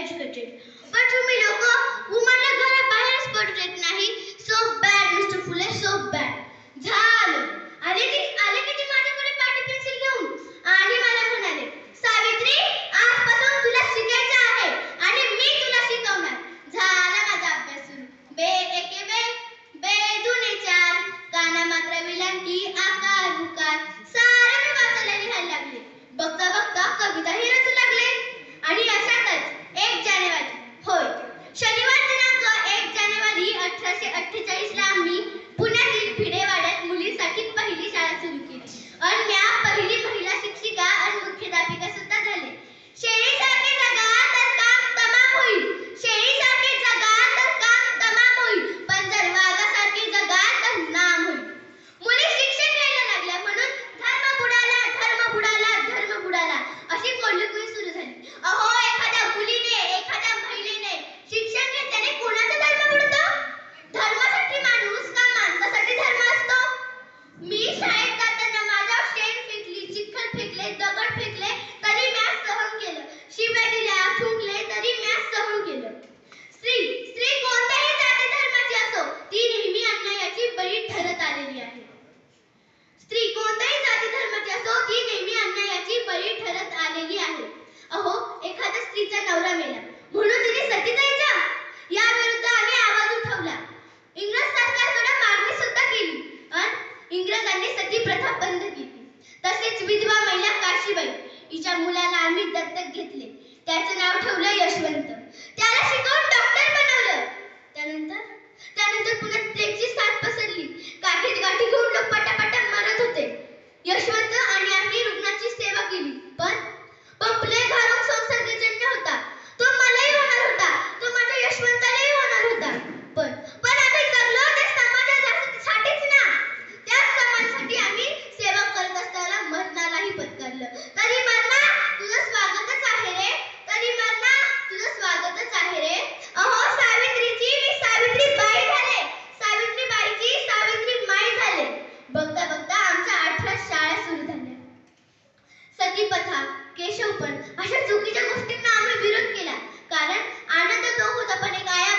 educated. But तुम्ही लोक woman ला घराबाहेरच पडू देत नाही. So bad Mr. Fuller, so bad. तरी सहन केलं. स्त्री स्त्री कोणत्याही जाती धर्माची असो ती नेहमी अन्यायाची बळी ठरत आलेली आहे. स्त्री कोणत्याही जाती धर्माची असो ती नेहमी अन्यायाची बळी ठरत आलेली आहे अहो एखाद्या स्त्रीचा नवरा मेला. म्हणून तिने सतीताईचा या विरुद्ध आम्ही आवाज उठवला इंग्रज सरकारकडे मागणी सुद्धा केली. आणि इंग्रजांनी सती प्रथा बंद केली. तसेच विधवा महिला काशीबाई हिच्या मुलाला आम्ही दत्तक घेतले. त्याचे नाव ठेवलं यशवंत. सती प्रथा केशवपण अशा चुकीच्या गोष्टींना आम्ही विरोध केला. कारण आनंद तो होता पण एक आया